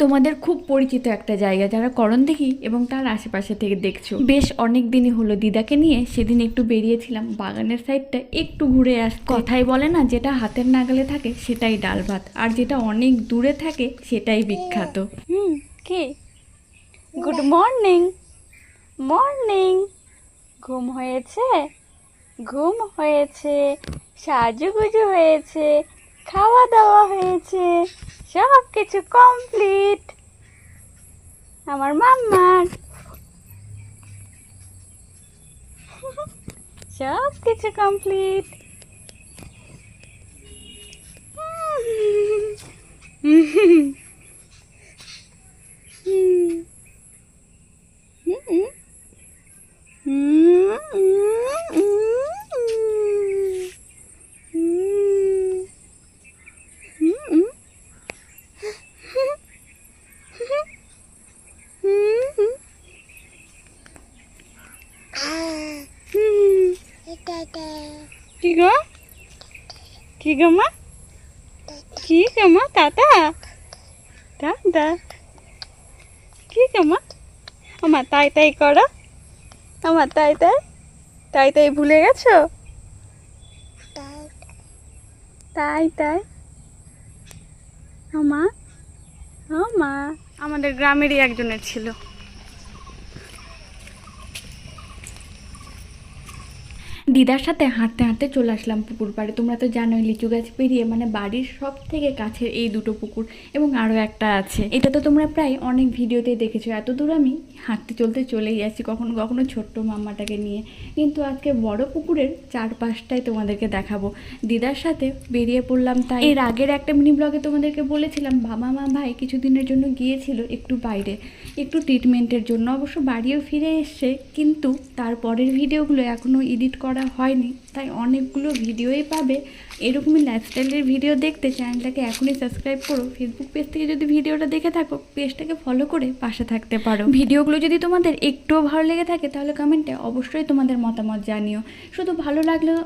তোমাদের খুব পরিচিত একটা জায়গা, যারা করণ দেখি এবং তার আশেপাশে থেকে দেখছ। বেশ অনেক দিনই হলো দিদাকে নিয়ে, সেদিন একটু বেরিয়েছিলাম, বাগানের সাইডটা একটু ঘুরে আস কথাই বলে না, যেটা হাতের নাগালে থাকে সেটাই ডাল ভাত আর যেটা অনেক দূরে থাকে সেটাই বিখ্যাত। হুম, কে? গুড মর্নিং মর্নিং ঘুম হয়েছে? ঘুম হয়েছে। সাজুগুজু হয়েছে। খাওয়া দাওয়া হয়েছে। সব কিছু কমপ্লিট আমার মাম্মার। সব কিছু কমপ্লিট কি গো? কি গো মা? কি গো মা? দাদা? দাদা? কি গো মা? আমার তাই তাই করো। আমার তাই তাই? তাই তাই ভুলে গেছো? তাই তাই। আমা মা, আমাদের গ্রামেরই একজনের ছিল। দিদার সাথে হাঁটতে হাঁটতে চলে আসলাম পুকুর পাড়ে। তোমরা তো জানোই, লিচু গাছ পেরিয়ে মানে বাড়ির সব থেকে কাছের এই দুটো পুকুর এবং আরও একটা আছে। এটা তো তোমরা প্রায় অনেক ভিডিওতে দেখেছ। এত দূর আমি হাঁটতে চলতে চলেই যাচ্ছি, কখনো কখনো ছোট্ট মাম্মাটাকে নিয়ে। কিন্তু আজকে বড় পুকুরের চারপাশটাই তোমাদেরকে দেখাবো। দিদার সাথে বেরিয়ে পড়লাম তাই। এর আগের একটা মিনি ব্লগে তোমাদেরকে বলেছিলাম, বাবা মা ভাই কিছুদিনের জন্য গিয়েছিল একটু বাইরে, একটু ট্রিটমেন্টের জন্য। অবশ্য বাড়িও ফিরে এসছে, কিন্তু তারপরের ভিডিওগুলো এখনও এডিট করা হয়নি তাই অনেকগুলো ভিডিওই পাবে। এরকমই লাইফস্টাইলের ভিডিও দেখতে চ্যানেলটাকে এখনই সাবস্ক্রাইব করো। ফেসবুক পেজ থেকে যদি ভিডিওটা দেখে থাকো পেজটাকে ফলো করে পাশে থাকতে পারো। ভিডিওগুলো যদি তোমাদের একটুও ভালো লেগে থাকে, তাহলে কমেন্টে অবশ্যই তোমাদের মতামত জানিও। শুধু ভালো লাগলেও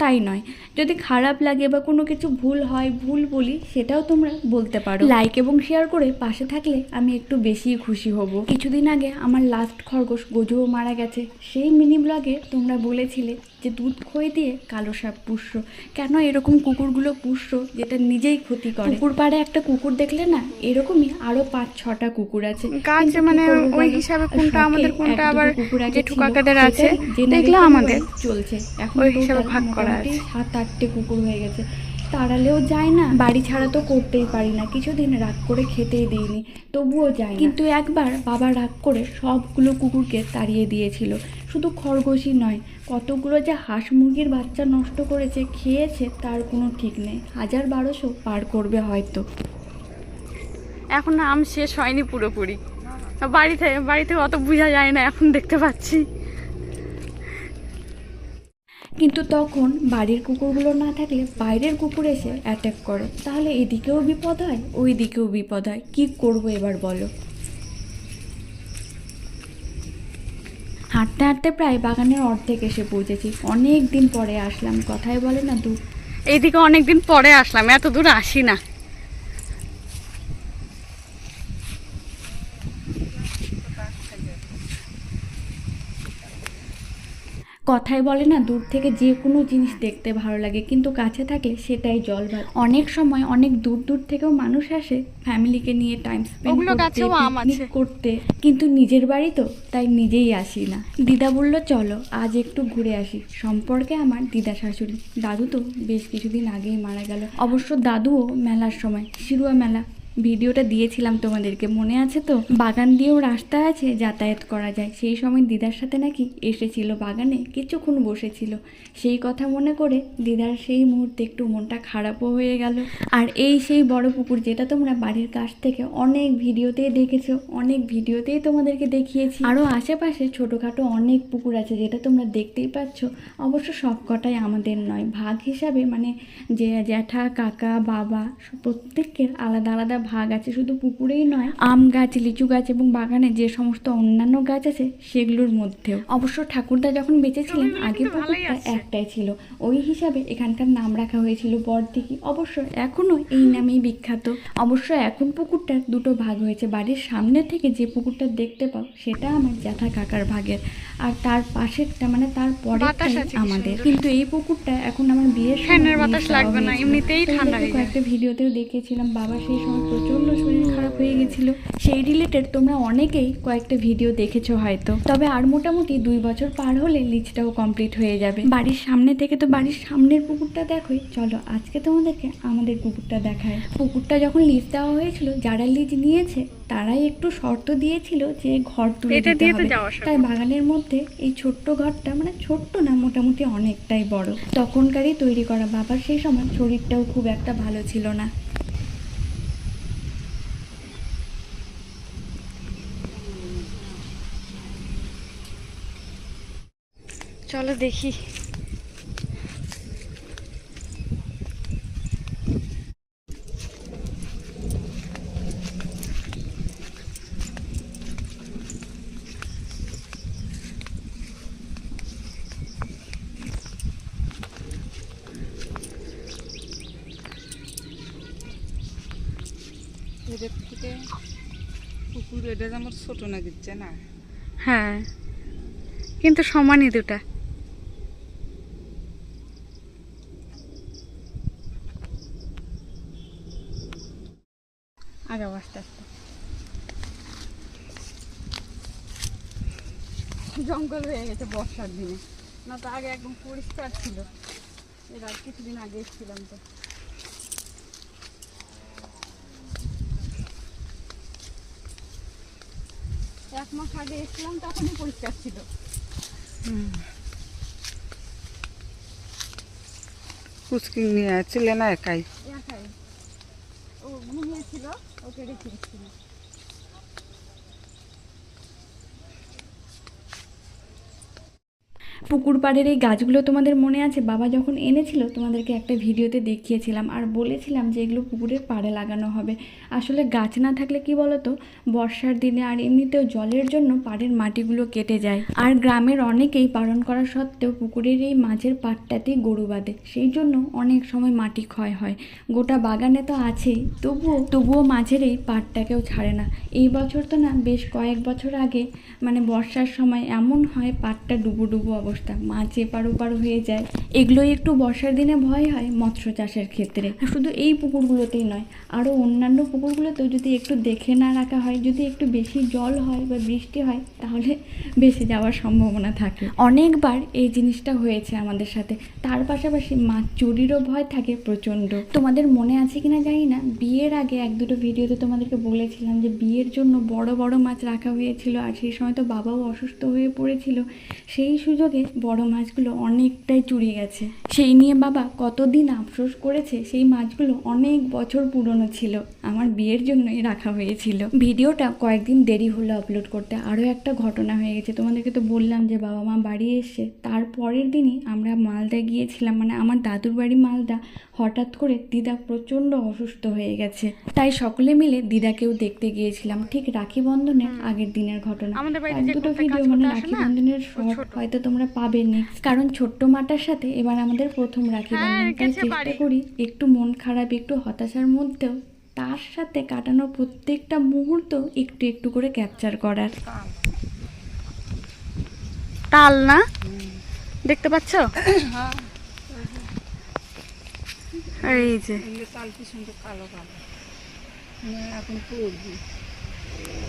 তাই নয়, যদি খারাপ লাগে বা কোনো কিছু ভুল হয়, ভুল বলি, সেটাও তোমরা বলতে পারো। লাইক এবং শেয়ার করে পাশে থাকলে আমি একটু বেশি খুশি হব। কিছুদিন আগে আমার লাস্ট খরগোশ গজুও মারা গেছে। সেই মিনি ব্লগে তোমরা বলেছিলে যে দুধ খই দিয়ে কালো সাপ পুষছো কেন এরকম কুকুরগুলো পুষছো যেটা নিজেই ক্ষতি করে? কুকুর পাড়ে একটা কুকুর দেখলে না এরকমই আরও পাঁচ ছটা কুকুর আছে। গাছ মানে ওই হিসাবে কোনটা আমাদের কোনটা আবার জেঠু কাকাদের আছে, দেখলে আমাদের। চলছে। এখন ওই হিসাবে ভাগ করা আছে। সাত আটটে কুকুর হয়ে গেছে। তাড়ালেও যায় না বাড়ি ছাড়া তো করতেই পারি না। কিছুদিন রাগ করে খেতেই দিইনি তবুও যায় কিন্তু একবার বাবা রাগ করে সবগুলো কুকুরকে তাড়িয়ে দিয়েছিল। শুধু খরগোশই নয় কতগুলো যে হাঁস মুরগির বাচ্চা নষ্ট করেছে খেয়েছে তার কোনো ঠিক নেই। হাজার বারোশো পার করবে হয়তো। এখন আম শেষ হয়নি পুরোপুরি। বাড়ি থেকে বাড়ি থেকে অত বোঝা যায় না এখন দেখতে পাচ্ছি। কিন্তু তখন বাড়ির কুকুরগুলো না থাকলে বাইরের কুকুর এসে অ্যাটাক করে। তাহলে এদিকেও বিপদ হয় ওই দিকেও বিপদ হয়। কী করব এবার বলো? হাঁটতে হাঁটতে প্রায় বাগানের অর্ধেক এসে পৌঁছেছি। অনেক দিন পরে আসলাম, কথাই বলে না দু এইদিকে অনেকদিন পরে আসলাম, এত দূর আসি না। কথায় বলে না দূর থেকে যে কোনো জিনিস দেখতে ভালো লাগে কিন্তু কাছে থাকলে সেটাই জল ভাত। অনেক সময় অনেক দূর দূর থেকেও মানুষ আসে ফ্যামিলিকে নিয়ে টাইম স্পেন্ড করতে। করতে কিন্তু নিজের বাড়ি তো তাই নিজেই আসি না। দিদা বলল চলো আজ একটু ঘুরে আসি। সম্পর্কে আমার দিদা শাশুড়ি। দাদু তো বেশ কিছুদিন আগেই মারা গেল। অবশ্য দাদুও মেলার সময় শিরুয়া মেলা। ভিডিওটা দিয়েছিলাম তোমাদেরকে, মনে আছে তো? বাগান দিয়েও রাস্তা আছে, যাতায়াত করা যায়। সেই সময় দিদার সাথে নাকি এসেছিল বাগানে, কিছুক্ষণ বসেছিল। সেই কথা মনে করে দিদার সেই মুহূর্তে একটু মনটা খারাপও হয়ে গেল। আর এই সেই বড় পুকুর যেটা তোমরা বাড়ির কাছ থেকে অনেক ভিডিওতেই দেখেছ, অনেক ভিডিওতেই তোমাদেরকে দেখিয়েছি। আরও আশেপাশে ছোটোখাটো অনেক পুকুর আছে যেটা তোমরা দেখতেই পাচ্ছ। অবশ্য সব কটাই আমাদের নয়, ভাগ হিসাবে মানে যে জ্যাঠা, কাকা, বাবা প্রত্যেকের আলাদা আলাদা ভাগ আছে শুধু পুকুরেই নয় আম গাছ লিচু গাছ এবং বাগানে যে সমস্ত অন্যান্য গাছ আছে সেগুলোর মধ্যেও। অবশ্য ঠাকুরদা যখন বেঁচে ছিলেন আগে পুকুরটা একটাই ছিল। ওই হিসাবে এখানকার নাম রাখা হয়েছিল বরদিঘি অবশ্য এখনও এই নামেই বিখ্যাত। অবশ্য এখন পুকুরটার দুটো ভাগ হয়েছে। বাড়ির সামনে থেকে যে পুকুরটা দেখতে পাও সেটা আমার জ্যাঠা কাকার ভাগের। আর তার পাশেরটা মানে তার পরেরটাই আমাদের। কিন্তু এই পুকুরটা এখন আমার বিয়ের সময় বাতাস লাগবে না, এমনিতেই ঠান্ডা কয়েকটা ভিডিওতেও দেখিয়েছিলাম বাবা সেই সময় প্রচণ্ড শরীর খারাপ হয়ে গেছিল। সেই রিলেটেড তোমরা অনেকেই কয়েকটা ভিডিও দেখেছ হয়তো। তবে আর মোটামুটি দুই বছর পার হলে লিচটাও কমপ্লিট হয়ে যাবে। বাড়ির সামনে থেকে তো বাড়ির সামনের পুকুরটা দেখোই। চলো আজকে তোমাদেরকে আমাদের পুকুরটা দেখায় পুকুরটা যখন লিজ দেওয়া হয়েছিল যারা লিজ নিয়েছে তারাই একটু শর্ত দিয়েছিল যে ঘর তুলে দিতে হবে। তাই বাগানের মধ্যে এই ছোট্ট ঘরটা মানে ছোট্ট না মোটামুটি অনেকটাই বড়। তখনকারই তৈরি করা বাবার সেই সময় শরীরটাও খুব একটা ভালো ছিল না। চলো দেখি। এদের থেকে পুকুর এটা আমার ছোট না দিচ্ছে না। হ্যাঁ কিন্তু সমানই দুটা। আগে আস্তে আস্তে। জঙ্গল হয়ে গেছে বর্ষার দিনে। না তো আগে একদম পরিষ্কার ছিল। এর আর কিছুদিন আগে এসেছিলাম তো। এক মাস আগে এসেছিলাম, তখনই পরিষ্কার ছিল। কুচকিং নিয়ে আসছিলে না একাই? ঘুমিয়েছিল ওকে রেখে এসেছিল পুকুর পাড়ের এই গাছগুলো তোমাদের মনে আছে? বাবা যখন এনেছিল, তোমাদেরকে একটা ভিডিওতে দেখিয়েছিলাম আর বলেছিলাম যে এগুলো পুকুরের পাড়ে লাগানো হবে। আসলে গাছ না থাকলে কি বলতো? বর্ষার দিনে আর এমনিতেও জলের জন্য পাড়ের মাটিগুলো কেটে যায়। আর গ্রামের অনেকেই পালন করা সত্ত্বেও পুকুরের এই মাঝের পাড়টাতেই গরু বাঁধে। সেই জন্য অনেক সময় মাটি ক্ষয় হয়। গোটা বাগানে তো আছেই। তবুও তবুও মাঝের এই পাড়টাকেও ছাড়ে না। এই বছর তো না, বেশ কয়েক বছর আগে মানে বর্ষার সময় এমন হয় পাটটা ডুবো ডুবো অবস্থা। মাছ এপার ওপার হয়ে যায়। এগুলোই একটু বর্ষার দিনে ভয় হয় মৎস্য চাষের ক্ষেত্রে। শুধু এই পুকুরগুলোতেই নয় আরও অন্যান্য পুকুরগুলোতেও যদি একটু দেখে না রাখা হয়, যদি একটু বেশি জল হয় বা বৃষ্টি হয়, তাহলে ভেসে যাওয়ার সম্ভাবনা থাকে। অনেকবার এই জিনিসটা হয়েছে আমাদের সাথে। তার পাশাপাশি মাছ চুরিরও ভয় থাকে প্রচণ্ড। তোমাদের মনে আছে কিনা জানি না। বিয়ের আগে এক দুটো ভিডিওতে তোমাদেরকে বলেছিলাম যে বিয়ের জন্য বড় বড় মাছ রাখা হয়েছিল, আর সেই সময় তো বাবাও অসুস্থ হয়ে পড়েছিল। সেই সুযোগে বড় মাছগুলো অনেকটাই চুরি গেছে। সেই নিয়ে বাবা কতদিন আফসোস করেছে সেই মাছগুলো অনেক বছর পুরনো ছিল আমার বিয়ের জন্যই রাখা হয়েছিল। ভিডিওটা কয়েকদিন দেরি হলো আপলোড করতে আরও একটা ঘটনা হয়ে গেছে। তোমাদেরকে তো বললাম যে বাবা মা বাড়ি এসে তার পরের দিনই আমরা মালদা গিয়েছিলাম মানে আমার দাদুর বাড়ি মালদা হঠাৎ করে দিদা প্রচণ্ড অসুস্থ হয়ে গেছে। তাই সকলে মিলে দিদাকেও দেখতে গিয়েছিলাম। ঠিক রাখি বন্ধনের আগের দিনের ঘটনা। দুটো ভিডিও মানে রাখি বন্ধনের শর্ট হয়তো তোমরা পাবে নেক্সট কারণ ছোট্ট মাটার সাথে এবার আমাদের প্রথম রাখি হ্যাঁ, বন্ধন তাই চেষ্টা করি একটু মন খারাপ একটু হতাশার মধ্যেও তার সাথে কাটানো প্রত্যেকটা মুহূর্ত একটু একটু করে ক্যাপচার করার। তাল না? দেখতে পাচ্ছ? এই যে।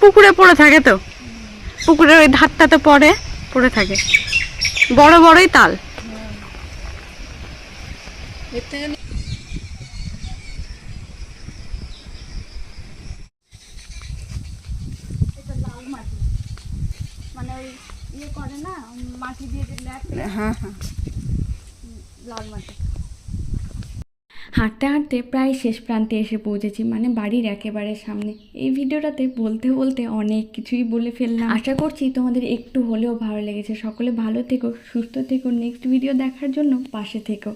পুকুরে পড়ে থাকে তো? পুকুরের ওই ধারটা তো পড়ে পড়ে থাকে। বড় বড়ই তাল। এটা লাল মাটি মানে ওই ইয়ে করে না মাটি দিয়ে হ্যাঁ হ্যাঁ। লাল মাটি। হাঁটতে হাঁটতে প্রায় শেষ প্রান্তে এসে পৌঁছেছি মানে বাড়ির একেবারে সামনে। এই ভিডিওটাতে বলতে বলতে অনেক কিছুই বলে ফেললাম। আশা করছি তোমাদের একটু হলেও ভালো লেগেছে। সকলে ভালো থেকো, সুস্থ থেকো। নেক্সট ভিডিও দেখার জন্য পাশে থেকো।